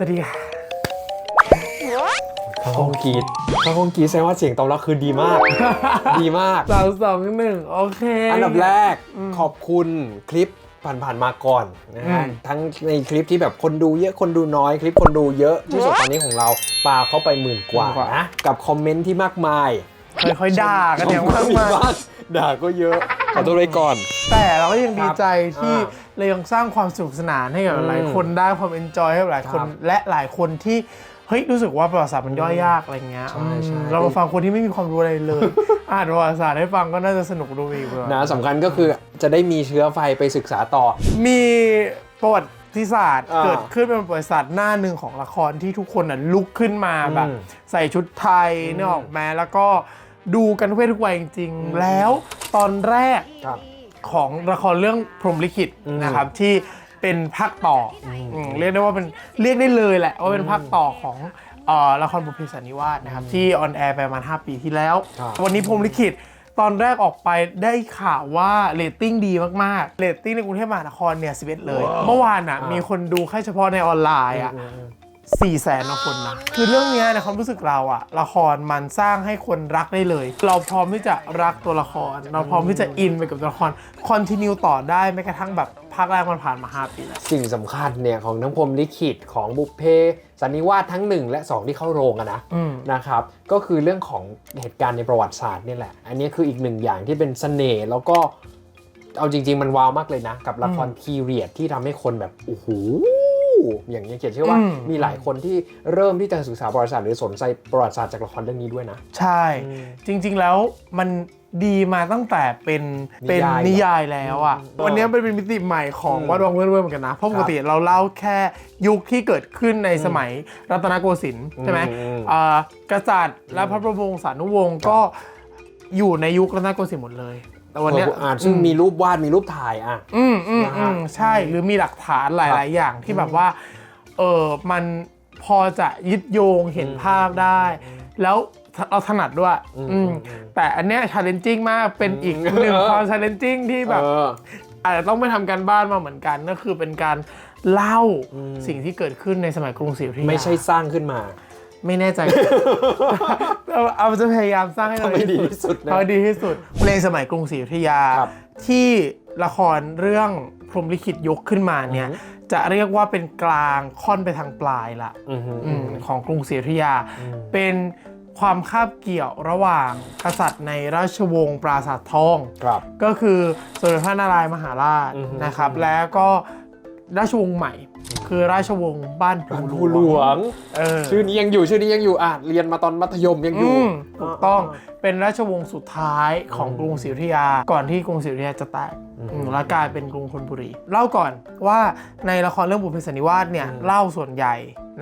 สวัสดีค่ะเขาคงกรีดเขาคงกรีดแสดงว่าเสียงตอบรับคือดีมาก ดีมาก สามสองหนึ่งโอเค อันดับแรกขอบคุณคลิปผ่านๆมาก่อนนะฮะอืม ทั้งในคลิปที่แบบคนดูเยอะคนดูน้อย คลิปคนดูเยอะที่สุดตอนนี้ของเราปาเข้าไปหมื่นกว่านะกับคอมเมนต์ที่มากมายค่อยๆด่ากันอย่างมากมีมายบ้างด่าก็เยอะ ขอตัวไว้ก่อน แต่เราก็ยังดีใจที่อ่เรายังสร้างความสนุกสนานให้กับอืมหลายคนได้ความเอนจอยให้กับหลายคนครับและหลายคนที่เฮ้ยรู้สึกว่าประวัติศาสตร์มันย่อยยากอะไรเงี้ยใช่ใช่ อืมเรามาฟังคนที่ไม่มีความรู้อะไรเลย อ่านประวัติศาสตร์ให้ฟังก็น่าจะสนุกดูอีกเลยนะสำคัญก็คือจะได้มีเชื้อไฟไปศึกษาต่อ มีประวัติศาสตร์อ่าเกิดขึ้นเป็นประวัติศาสตร์หน้าหนึ่งของละครที่ทุกคนน่ะลุกขึ้นมาแบบ อืม ใส่ชุดไทยนึกออกไหมแล้วก็ ดูกันทุกเพศทุกวัยจริงๆ แล้วตอนแรกครับ ของละครเรื่องพรหมลิขิตอืมนะครับที่เป็นภาคต่อออืมเรียกได้ว่าเป็นเรียกได้เลยแหละว่าเป็นภาคต่อของเอ่อละครบุพเพสันนิวาสนะครับที่ออนแอร์ไปประมาณ 5 ปีที่แล้ว ครับ วันนี้พรหมลิขิตตอนแรกออกไปได้ข่าวว่าเรตติ้งดีมากๆเรตติ้งในกรุงเทพมหานครเนี่ย11 เลย เมื่อวานอะมีคนดูแค่เฉพาะในออนไลน์อะ สี่แสนคนนะ คือเรื่องเนี้ยในความรู้สึกเราอะละครมันสร้างให้คนรักได้เลย เราพร้อมที่จะรักตัวละคร เราพร้อมที่จะอินไปกับตัวละครคอนติเนียต่อได้แม้กระทั่งแบบภาคแรกมันผ่านมา5ปีแล้วสิ่งสำคัญเนี่ยของทั้งพรหมลิขิตของบุพเพสันนิวาสทั้ง 1 และ 2 ที่เข้าโรงอะนะอืมนะครับ ก็คือเรื่องของเหตุการณ์ในประวัติศาสตร์นี่แหละ อันนี้คืออีกหนึ่งอย่างที่เป็นเสน่ห์แล้วก็เอาจริง ๆ มันว้าวมากเลยนะ กับละครพีเรียดที่ทำให้คนแบบโอ้โห อย่างนี้ยเขียนเชื่อว่า อืม มีหลายคนที่เริ่มที่จะศึกษาประวัติศาสตร์หรือสนใจประวัติศาสตร์จากละครเรื่องนี้ด้วยนะ ใช่จริงๆแล้วมันดีมาตั้งแต่เป็นเป็นนิยายนิยายแล้วอะอืมวันนี้มันเป็นมิติใหม่ของอืมวัดวังเว้นเว้นเหมือนกันนะ เพราะปกติเราเล่าแค่ยุคที่เกิดขึ้นในสมัยรัตนโกสินทร์ใช่ไหมอืมอ่ากษัตริย์และพระบรมวงศานุวงศ์ก็อยู่ในยุครัตนโกสินทร์หมดเลย แต่วันเนี้ยอ่านซึ่งมีรูปวาดมีรูปถ่ายอะ อืมอืมนะอืฮะ มใช่หรือมีหลักฐานหลาย ๆ อย่างที่แบบว่าเออมันพอจะยึดโยงเห็นภาพได้ แล้วเราถนัดด้วยอืมอืมอืมแต่อันเนี้ย challenging มากเป็นอีกอืมหนึ่งเออความ challenging ที่แบบ เออ อาจจะต้องไปทำการบ้านมาเหมือนกันก็คือเป็นการเล่าอืมสิ่งที่เกิดขึ้นในสมัยกรุงศรีอยุธยาไม่ใช่สร้างขึ้นมา ไม่แน่ใจ เอาเอาจะพยายามสร้างให้ทำให้ดีที่สุดนะเอาให้ดีที่สุดในสมัยกรุงศรีอยุธยา ครับที่ละครเรื่องพรหมลิขิตยกขึ้นมาเนี่ย อือฮึ จะเรียกว่าเป็นกลางค่อนไปทางปลายละ อือฮึอืมของกรุงศรีอยุธยาอืมเป็นความคาบเกี่ยวระหว่างกษัตริย์ในราชวงศ์ปราสาททอง ครับ ก็คือสมเด็จพระนารายณ์มหาราชอือฮึนะครับ แล้วก็ราชวงศ์ใหม่ คือราชวงศ์บ้านบ้านภูผู้หลวง เออชื่อนี้ยังอยู่ชื่อนี้ยังอยู่อะเรียนมาตอนมัธยมยังอยู่อืมถูกต้องเป็นราชวงศ์สุดท้ายของกรุงศรีอยุธยา ก่อนที่กรุงศรีอยุธยาจะแตกอืมแล้วกลายเป็นกรุงธนบุรี เล่าก่อนว่าในละครเรื่องบุพเพสันนิวาสเนี่ยเล่าส่วนใหญ่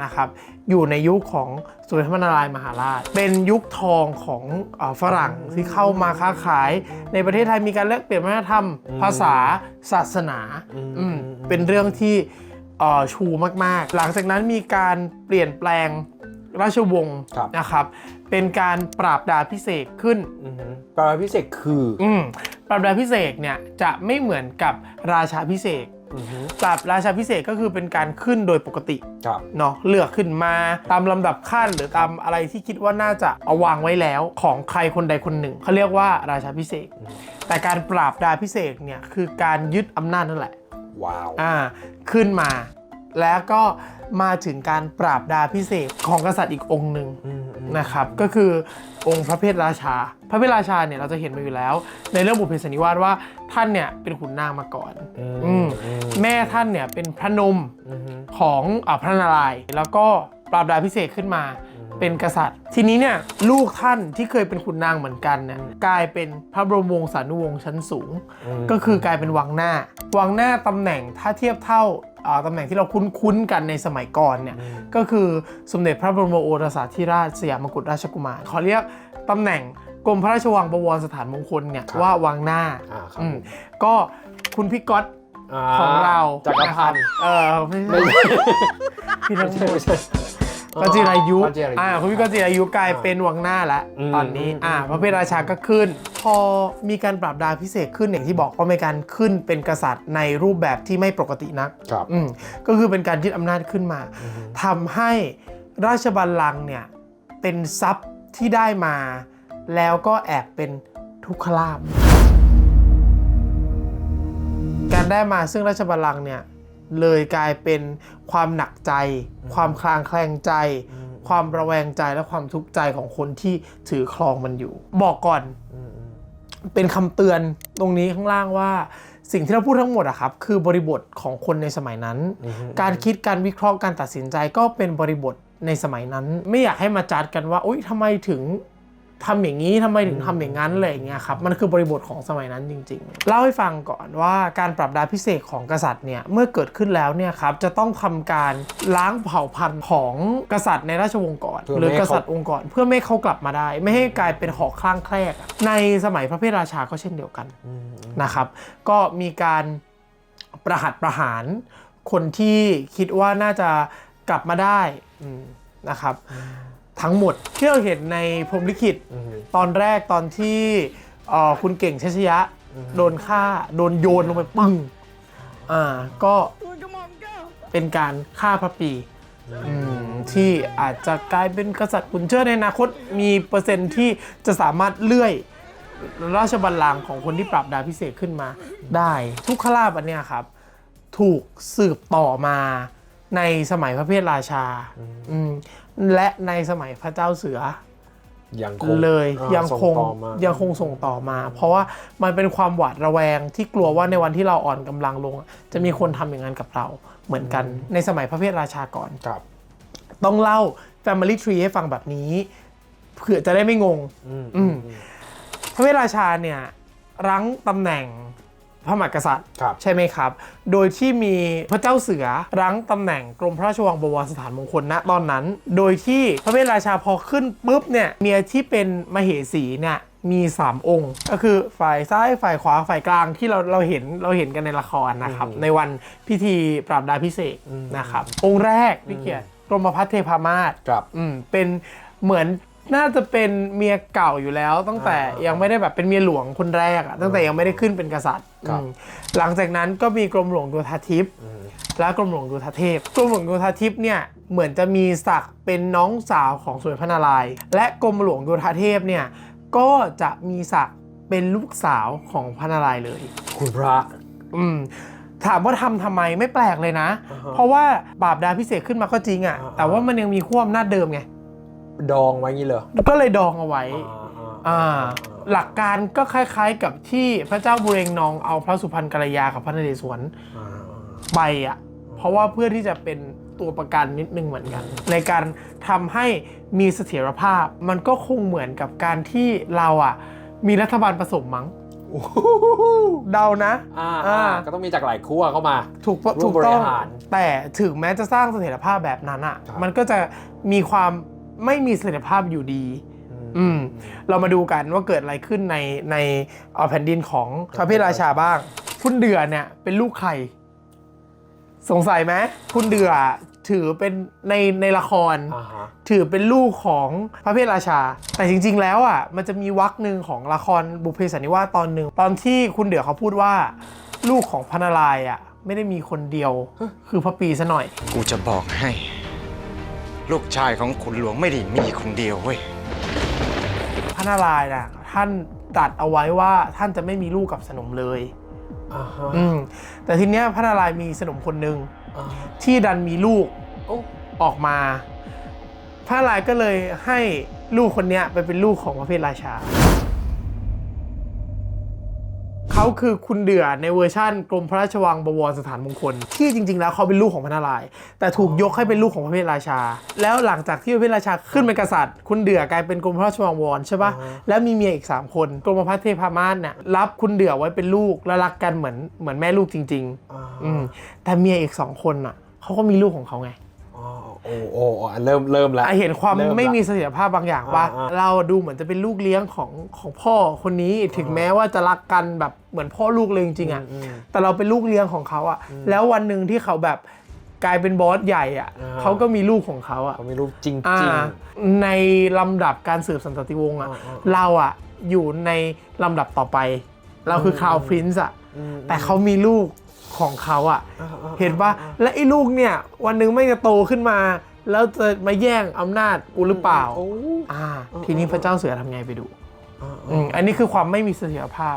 นะครับอยู่ในยุคของสมเด็จพระนารายณ์มหาราช เป็นยุคทองของเอ่อฝรั่งที่เข้ามาค้าขาย ในประเทศไทยมีการแลกเปลี่ยนวัฒนธรรม ภาษาศาสนาอืมเป็นเรื่องที่เอ่อ ชูมากๆ หลังจากนั้นมีการเปลี่ยนแปลงราชวงศ์ครับ นะครับ เป็นการปราบดาพิเศษกขึ้น อือฮึปราพิเศษคืออืมปราบดาพิเศษกเนี่ยจะไม่เหมือนกับราชาพิเศษกอือฮึปราบราชาพิเศษกก็คือเป็นการขึ้นโดยปกติ ครับ เนาะเลือกขึ้นมาตามลำดับขั้นหรือตามอะไรที่คิดว่าน่าจะเอาวางไว้แล้วของใครคนใดคนหนึ่งเขาเรียกว่าราชาพิเศษกแต่การปราบดาพิเศษกเนี่ยคือการยึดอำนาจนั่นแหละ ว้าวอ่าขึ้นมา แล้วก็มาถึงการปราบดาพิเศษกของกษัตริย์อีกองค์หนึ่งอืมอืมนะครับก็คือองค์พระเพทราชา พระเพทราชาเนี่ยเราจะเห็นมาอยู่แล้ว ในเรื่องบุพเพสันนิวาสว่าท่านเนี่ยเป็นขุนนางมาก่อนอืมอืมอืมแม่ท่านเนี่ยเป็นพระนมอืมของอาพระนารายณ์แล้วก็ ปราบดาพิเศษกขึ้นมา เป็นกษัตริย์ ทีนี้เนี่ยลูกท่านที่เคยเป็นขุนนางเหมือนกันเนี่ยกลายเป็นพระบรมวงศานุวงศ์ชั้นสูง ก็คือกลายเป็นวังหน้า วังหน้าตำแหน่งถ้าเทียบเท่าอ่าตำแหน่งที่เราคุ้นๆกันในสมัยก่อนเนี่ยก็คือสมเด็จพระบรมโอรสาธิราชสยามกุฎราชกุมารขอเรียกตำแหน่งกรมพระราชวังประวรสถานมงคลเนี่ยครับว่าวังหน้าอ่าครับอืมก็คุณพี่ก๊อต ของเราจักรพันธ์เออไม่ใช่ไม่ใช่พี่ทั้งหมดไม่ใช่ก็จิรายุก็จิรายุอ่าคุณพี่ก็จิรายุกลายเป็นวังหน้าแล้วอืมตอนนี้อืมอ่าพระเพทราชาก็ขึ้น พอมีการปรับดาพิเศษขึ้นอย่างที่บอกว่ามีการขึ้นเป็นกษัตริย์ในรูปแบบที่ไม่ปกตินักครับอืมก็คือเป็นการยึดอำนาจขึ้นมาทำให้ราชบัลลังก์เนี่ยเป็นทรัพย์ที่ได้มา แล้วก็แอบเป็นทุกขลาภ การได้มาซึ่งราชบัลลังก์เนี่ยเลยกลายเป็นความหนักใจ ความคลางแคลงใจ ความระแวงใจและความทุกข์ใจของคนที่ถือครองมันอยู่ บอกก่อนเป็นคำเตือนตรงนี้ข้างล่างว่า สิ่งที่เราพูดทั้งหมดอะครับ คือบริบทของคนในสมัยนั้น การคิดการวิเคราะห์การตัดสินใจก็เป็นบริบทในสมัยนั้น ไม่อยากให้มาจัดกันว่าอุ้ยทำไมถึง ทำอย่างนี้ทำไมถึงทำอย่างนั้นอะไรอย่างเงี้ยครับมันคือบริบทของสมัยนั้นจริง ๆ เล่าให้ฟังก่อนว่าการปรับดาพิเศษของกษัตริย์เนี่ยเมื่อเกิดขึ้นแล้วเนี่ยครับจะต้องทำการล้างเผ่าพันธุ์ของกษัตริย์ในราชวงศ์ก่อนเพื่อหรือไม่ให้กษัตริย์องค์ก่อนเพื่อไม่ให้เขากลับมาได้ ไม่ให้กลายเป็นหอกคลั่งแคลกอะในสมัยพระเพทราชาก็เช่นเดียวกันนะครับก็มีการประหัตประหารคนที่คิดว่าน่าจะกลับมาได้อืมนะครับ ทั้งหมดที่เราเห็นในพรหมลิขิต ตอนแรกตอนที่เอ่อคุณเก่งชัชยะ โดนฆ่า โดนโยนลงไปปึ้งอ่าก็เป็นการฆ่าพระปีอืมที่อาจจะกลายเป็นกษัตริย์ขุนเชิดในอนาคตมีเปอร์เซ็นต์ที่จะสามารถเลื่อย ราชบัลลังก์ของคนที่ปรับดาพิเศษขึ้นมาได้ทุกขลาบอันเนี้ยครับ ถูกสืบต่อมาในสมัยพระเพทราชาอืม และในสมัยพระเจ้าเสือยังคงเลยอ่ายังคงส่ต่อมายังคงส่งต่อมา เพราะว่ามันเป็นความหวาดระแวงที่กลัวว่าในวันที่เราอ่อนกำลังลง จะมีคนทำอย่างนั้นกับเราเหมือนกันในสมัยพระเพทราชาก่อนครับ ต้องเล่า Family Tree ให้ฟังแบบนี้เผื่อจะได้ไม่งงอืมอืมพระเวทราชาเนี่ยรั้งตำแหน่ง พระมหากษัตริย์ครับ ใช่ไหมครับ โดยที่มีพระเจ้าเสือรั้งตำแหน่งกรมพระราชวังบวรสถานมงคลณตอนนั้น โดยที่พระเวทราชาพอขึ้นปุ๊บเนี่ยเมียที่เป็นมเหสีเนี่ยมี 3 องค์ ก็คือฝ่ายซ้ายฝ่ายขวาฝ่ายกลางที่เราเราเห็นเราเห็นกันในละครนะครับ ในวันพิธีปราบดาพิเศษกนะครับ องค์แรกพี่เกียรติกรมพัฒเทพามาศครับ อืมเป็นเหมือน น่าจะเป็นเมียเก่าอยู่แล้ว ตั้งแต่อ่ายัยังไม่ได้แบบเป็นเมียหลวงคนแรกอะตั้งแต่ยังไม่ได้ขึ้นเป็นกษัตริย์ครับอืมหลังจากนั้นก็มีกรมหลวงโยธาทิพย์และกรมหลวงโยธาเทพ กรมหลวงโยธาทิพย์เนี่ยเหมือนจะมีศักดิ์เป็นน้องสาวของสมเด็จพระนารายณ์และกรมหลวงโยธาเทพเนี่ยก็จะมีศักดิ์เป็นลูกสาวของพระนารายณ์เลย คุณพระ อืมถามว่าทำทำไมไม่แปลกเลยนะ อ่าฮะเพราะว่าบาปดาพิเศษขึ้นมาก็จริงอะ่ะอ่าแต่ว่ามันยังมีขั้วอำนาจเดิมไง ดองไว้งี้เลยก็เลยดองเอาไว้อ่าอ่าหลักการก็คล้าย ๆ กับที่พระเจ้าบุเรงนองเอาพระสุพรรณกัลยากับพระนเรศวรอ่าไปอะเพราะว่าเพื่อที่จะเป็นตัวประกันนิดนึงเหมือนกัน ในการทำให้มีเสถียรภาพมันก็คงเหมือนกับการที่เราอะ มีรัฐบาลผสมมั้งโอ้โหเดานะอ่าอ่าก็ต้องมีจากหลายขั้วเข้ามาถูกปะร่วมถูกต้องบริหารแต่ถึงแม้จะสร้างเสถียรภาพแบบนั้นอะครับมันก็จะมีความ ไม่มีเสถียรภาพอยู่ดี อืม เรามาดูกันว่าเกิดอะไรขึ้นในในเอ่อแผ่นดินของพระเพทราชาบ้าง คุณเดือเนี่ยเป็นลูกใคร สงสัยไหมคุณเดือถือเป็นในในละคร อ่าฮะ ถือเป็นลูกของพระเพทราชา แต่จริง ๆ แล้วอะ มันจะมีวรรคหนึ่งของละครบุพเพสันนิวาสตอนหนึ่งตอนที่คุณเดือเขาพูดว่า ลูกของพระนารายณ์อะ ไม่ได้มีคนเดียว คือพระปีซะหน่อย กูจะบอกให้ ลูกชายของขุนหลวงไม่ได้มีคนเดียวเว้ย พระนารายณ์น่ะท่านตรัดเอาไว้ว่าท่านจะไม่มีลูกกับสนมเลยอ่าฮะอืมแต่ทีเนี้ยพระนารายณ์มีสนมคนหนึ่งอ่าที่ดันมีลูกโอ้ออกมา พระนารายณ์ก็เลยให้ลูกคนเนี้ยไปเป็นลูกของพระเพทราชา เขาคือคุณเดือในเวอร์ชั่นกรมพระราชวังบวรสถานมงคล ที่จริง ๆ แล้วเขาเป็นลูกของพระนารายณ์แต่ถูกยกให้เป็นลูกของพระเพทราชา แล้วหลังจากที่พระเพทราชาขึ้นเป็นกษัตริย์ คุณเดือกลายเป็นกรมพระราชวังบวรใช่ปะแล้วมีเมียอีก 3 คนกรมพระเทพามาศเนี่ยรับคุณเดือไว้เป็นลูกและรักกันเหมือนเหมือนแม่ลูกจริงอ่าๆอืมแต่เมียอีกสองคนอะเขาก็มีลูกของเขาไงอ๋อ โอ้โอ้โอ้เริ่มเริ่มแล้วอะเห็นความเริ่มละไม่มีเสถียรภาพบางอย่างว่าอ่าอ่า เราดูเหมือนจะเป็นลูกเลี้ยงของของพ่อคนนี้ถึงแม้ว่าจะรักกันแบบเหมือนพ่อลูกเลยจริงๆอะอืมแต่เราเป็นลูกเลี้ยงของเขาอะ แล้ววันหนึ่งที่เขาแบบกลายเป็นบอสใหญ่อะอ่าเขาก็มีลูกของเขาอะเขาไม่รู้จริงอ่าจริงในลำดับการสืบสันตติวงศ์อะอ่าอ่าเราอะอยู่ในลำดับต่อไป เราคือคราวพรินซ์อะแต่เขามีลูก ของเขาอะเห็นปะและไอ้ลูกเนี่ย วันหนึ่งไม่จะโตขึ้นมา แล้วจะมาแย่งอำนาจกูหรือเปล่าโอ้อ่า ทีนี้พระเจ้าเสือทำไงไปดูอืมอันนี้คือความไม่มีเสถียรภาพ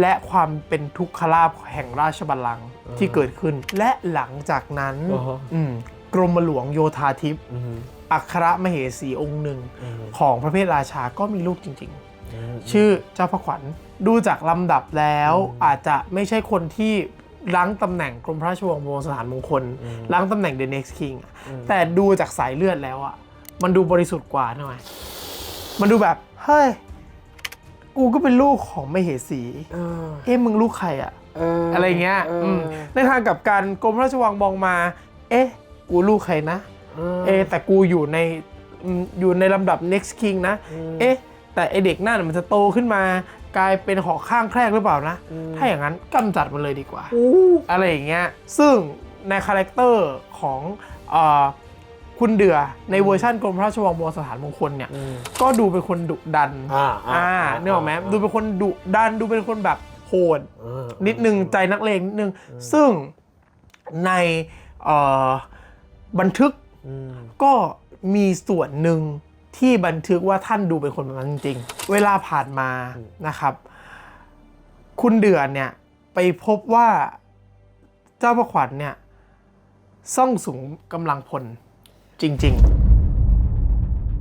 และความเป็นทุกขลาภแห่งราชบัลลังก์ที่เกิดขึ้น และหลังจากนั้นอ่าฮะอืมกรมหลวงโยธาทิพย์อืมอัครมเหสีองค์หนึ่งอืมของพระเพทราชาก็มีลูกจริง ๆ ชื่อเจ้าพระขวัญดูจากลำดับแล้วอาจจะไม่ใช่คนที่ ล้างตำแหน่งกรมพระราชวังบวรสถานมงคล ล้างตำแหน่ง The Next King อะแต่ดูจากสายเลือดแล้วอะ มันดูบริสุทธิ์กว่าหน่อย มันดูแบบ เฮ้ย กูก็เป็นลูกของมเหสี เออเอ๊ะมึงลูกใครอะ เอออะไรเงี้ยเออมในทางกลับการกรมพระราชวังมองมา เอ๊ะ กูลูกใครนะ เอ๊ะแต่กูอยู่ในอืมอยู่ในลำดับ next king นะ เอ๊ะ แต่ไอเด็กนั่นมันจะโตขึ้นมา กลายเป็นหอกข้างแครกหรือเปล่านะ ถ้าอย่างนั้นกำจัดมันเลยดีกว่าอะไรอย่างเงี้ย ซึ่งในคาแรคเตอร์ของเออคุณเดือในเวอร์ชันกรมพระราชวังบวรสถานมงคลเนี่ย ก็ดูเป็นคนดุดันอ่าอ่าอ่าอ่านึกออกไหมดูเป็นคนดุดันดูเป็นคนแบบโหดเออนิดนึงใจนักเลงนิดนึง ซึ่งในเอ่อบันทึกอืมก็มีส่วนหนึ่ง ที่บันทึกว่าท่านดูเป็นคนแบบนั้นจริงๆ เวลาผ่านมานะครับ คุณเดือนเนี่ยไปพบว่าเจ้าพระขวัญเนี่ยซ่องสูงกำลังพลจริง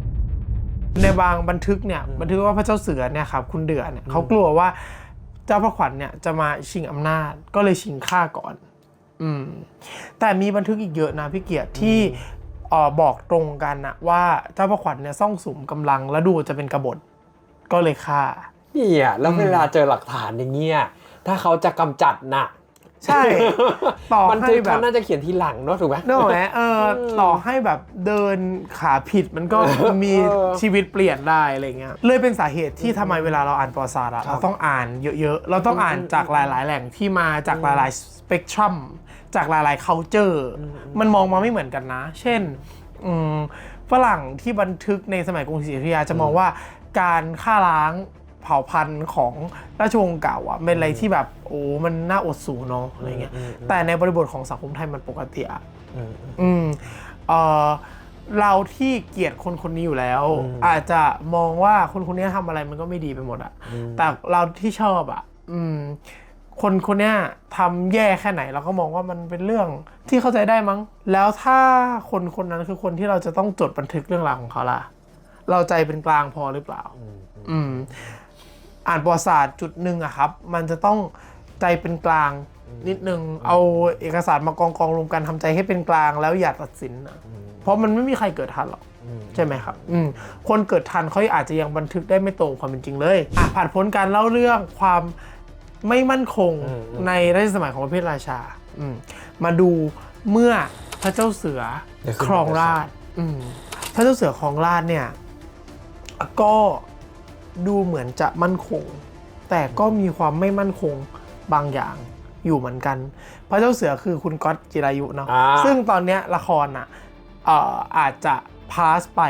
ๆ ในบางบันทึกเนี่ยบันทึกว่าพระเจ้าเสือเนี่ยครับคุณเดือนเนี่ยเขากลัวว่าเจ้าพระขวัญเนี่ยจะมาชิงอำนาจก็เลยชิงข้าก่อน อืมแต่มีบันทึกอีกเยอะนะพี่เกียรติที่เอ่อบอกตรงกันนะว่าเจ้าพระขวัญเนี่ยซ่องสุมกำลังแล้วดูจะเป็นกบฏก็เลยฆ่านี่อะแล้วเวลาเจอหลักฐานอย่างเงี้ยถ้าเขาจะกำจัดน่ะใช่ต่อมันให้คือแบเขาบน่าจะเขียนทีหลังเนอะถูกไหมนึกออกไหมเออต่อให้แบบเดินขาผิดมันก็มีเออชีวิตเปลี่ยนได้อะไรเงี้ยเลยเป็นสาเหตุที่ทำไมเวลาเราอ่านประวัติศาสตร์อะครับเราต้องอ่านเยอะๆ เราต้องอ่านจากหลายๆ แหล่งที่มาจากหลายๆสเปกตรัม จากหลายๆ culture มันมองมาไม่เหมือนกันนะ เช่นอืมฝรั่งที่บันทึกในสมัยกรุงศรีอยุธยาจะมองว่าการฆ่าล้างเผ่าพันธุ์ของราชวงศ์เก่าอะเป็นอะไรที่แบบโอ้มันน่าอดสูเนาะอะไรเงี้ยแต่ในบริบทของสังคมไทยมันปกติอะอืมอืมเอ่อเราที่เกลียดคนคนนี้อยู่แล้ว อาจจะมองว่าคนคนนี้ทำอะไรมันก็ไม่ดีไปหมดอะแต่เราที่ชอบอะอืม คนคนเนี้ยทำแย่แค่ไหนเราก็มองว่ามันเป็นเรื่องที่เข้าใจได้มั้ง แล้วถ้าคนคนนั้นคือคนที่เราจะต้องจดบันทึกเรื่องราวของเขาล่ะ เราใจเป็นกลางพอหรือเปล่า อืม อ่านประวัติศาสตร์จุดหนึ่งอะครับ มันจะต้องใจเป็นกลางนิดนึง เอาเอกสารมากองกองรวมกันทำใจให้เป็นกลางแล้วอย่าตัดสินนะเพราะมันไม่มีใครเกิดทันหรอกใช่ไหมครับอืมคนเกิดทันเขาอาจจะยังบันทึกได้ไม่ตรงความเป็นจริงเลยอะผ่านพ้นการเล่าเรื่องความ ไม่มั่นคงในรัชสมัยของประเทศราชาอืมมาดูเมื่อพระเจ้าเสือเดี๋ยวขึ้นครองราชย์อืมพระเจ้าเสือครองราชย์เนี่ยก็ดูเหมือนจะมั่นคง แต่ก็มีความไม่มั่นคงบางอย่างอยู่เหมือนกัน พระเจ้าเสือคือคุณก๊อตจิรายุเนาะอ่าซึ่งตอนเนี้ยละครอะเอ่ออาจจะพาสไป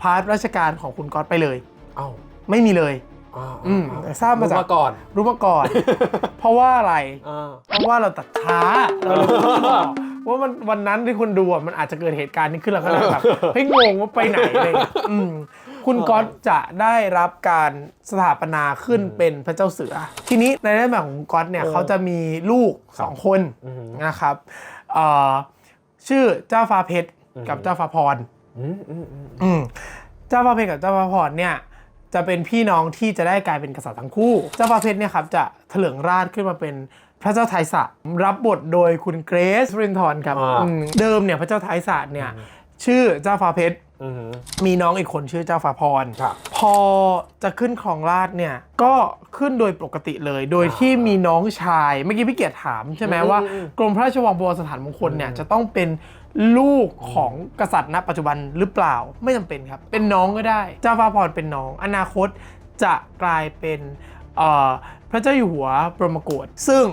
พาสราชการของคุณก๊อตไปเลย เอ้าไม่มีเลย อ่าอืมแต่ทราบมาจากรู้ก่อน รู้มาก่อน เพราะว่าอะไรอ่าเพราะว่าเราตัดช้าเราเลยไม่ต้องบอกว่ามันวันนั้นที่คุณดูอะมันอาจจะเกิดเหตุการณ์นี้ขึ้นเราก็เลยแบบเฮ้ยงงว่าไปไหนอะไรอย่างเลยอืมคุณก๊อตจะได้รับการสถาปนาขึ้นเป็นพระเจ้าเสือ ทีนี้ในเรื่องแบบของคุณก๊อตเนี่ยเขาจะมีลูกสองคนนะครับเอ่อชื่อเจ้าฟ้าเพชรกับเจ้าฟ้าพรอืมอืมอืมอืมเจ้าฟ้าเพชรกับเจ้าฟ้าพรเนี่ย จะเป็นพี่น้องที่จะได้กลายเป็นกษัตริย์ทั้งคู่ เจ้าฟ้าเพชรเนี่ยครับจะเถลิงราชขึ้นมาเป็นพระเจ้าไทยสระรับบทโดยคุณเกรซรินทร์ครับอ่าอืมเดิมเนี่ยพระเจ้าไทยสระเนี่ยชื่อเจ้าฟ้าเพชร อืมมีน้องอีกคนชื่อเจ้าฟ้าพร ครับพอจะขึ้นครองราชย์เนี่ย ก็ขึ้นโดยปกติเลย โดยที่มีน้องชาย เมื่อกี้พี่เกียรติถามใช่ไหมอืมว่าอืมกรมพระราชวังบวรสถานมงคลเนี่ยจะต้องเป็นลูกของกษัตริย์ณปัจจุบันหรือเปล่า ไม่จำเป็นครับ เป็นน้องก็ได้ เจ้าฟ้าพรเป็นน้อง อนาคตจะกลายเป็นเอ่อพระเจ้าอยู่หัวบรมโกศซึ่ง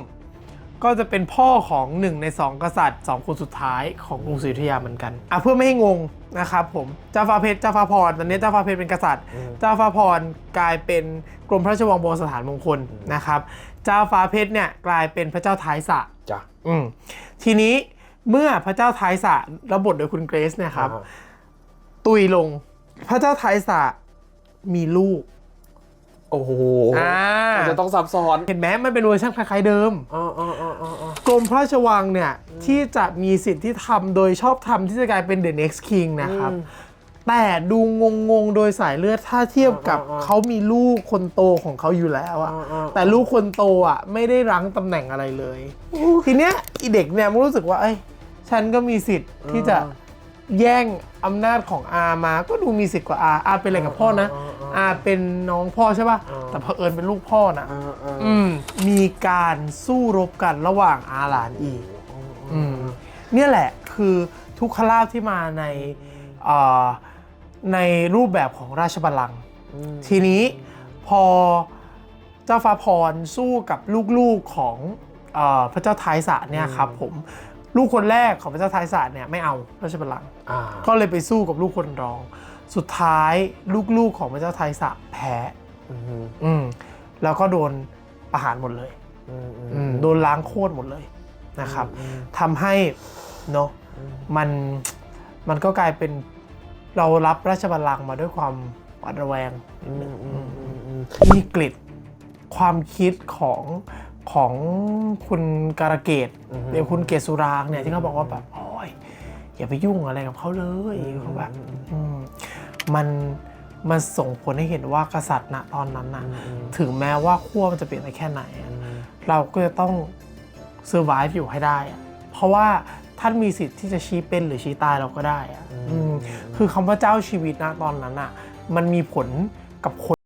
ก็จะเป็นพ่อของหนึ่งในสองกษัตริย์สองคนสุดท้ายของกรุงศรีอยุธยาเหมือนกันอะเพื่อไม่ให้งงนะครับผมเจ้าฟ้าเพชรเจ้าฟ้าพรตอนนี้เจ้าฟ้าเพชรเป็นกษัตริย์เจ้าฟ้าพรกลายเป็นกรมพระราชวังโบราณสถานมงคลนะครับเจ้าฟ้าเพชรเนี่ยกลายเป็นพระเจ้าท้ายสระจ้ะอืมทีนี้เมื่อพระเจ้าท้ายสระรับบทโดยคุณเกรซเนี่ยครับอ่าตุยลงพระเจ้าท้ายสระมีลูก โอ้โหอ่ามันจะต้องซับซ้อนเห็นไหมมันเป็นเวอร์ชันคล้ายๆเดิมอ๋ออ๋ออ๋ออ๋อกรมพระราชวังเนี่ย ที่จะมีสิทธิ์ที่ทำโดยชอบทำที่จะกลายเป็น the next king นะครับ แต่ดูงงๆ โดยสายเลือดถ้าเทียบกับอ่าๆเขามีลูกคนโตของเขาอยู่แล้วอะอ่าๆแต่ลูกคนโตอะไม่ได้รั้งตำแหน่งอะไรเลย ทีเนี้ยอีเด็กเนี่ยมันรู้สึกว่า เอ้ยฉันก็มีสิทธิ์ที่จะแย่งอำนาจของอามา ก็ดูมีสิทธิ์กว่าอาอาเป็นอะไรกับพ่อนะ อาเป็นน้องพ่อใช่ป่ะแต่เผอิญเป็นลูกพ่อนะอ่าอ่าอืมมีการสู้รบกันระหว่างอาหลานอีก อืมเนี่ยแหละคือทุกขลาภที่มาในเอ่อในรูปแบบของราชบัลลังก์ทีนี้พอเจ้าฟ้าพรสู้กับลูกๆของเออพระเจ้าท้ายสระเนี่ยครับผมลูกคนแรกของพระเจ้าท้ายสระเนี่ยไม่เอาราชบัลลังก์อ่าก็เลยไปสู้กับลูกคนรอง สุดท้ายลูกๆของพระเจ้าท้ายสระแพ้อืมอืมแล้วก็โดนประหารหมดเลยอืมอืมอืมโดนล้างโคตรหมดเลยนะครับทำให้เนาะมันมันก็กลายเป็นเรารับราชบัลลังก์มาด้วยความหวาดระแวงอืมอืมอืมอืมมีกลิดความคิดของของคุณการะเกดเดี๋ยวคุณเกศสุรางค์เนี่ยที่เขาบอกว่าแบบโอ้ยอย่าไปยุ่งอะไรกับเขาเลยเขาแบบอื มมันมันส่งผลให้เห็นว่ากษัตริย์ณตอนนั้นนะถึงแม้ว่าขั้วมันจะเปลี่ยนไปแค่ไหนอะเราก็จะต้อง survive อยู่ให้ได้อะเพราะว่าท่านมีสิทธิ์ที่จะชี้เป็นหรือชี้ตายเราก็ได้อะอืมคือคำว่าเจ้าชีวิตนะตอนนั้นอะ มันมีผลกับคน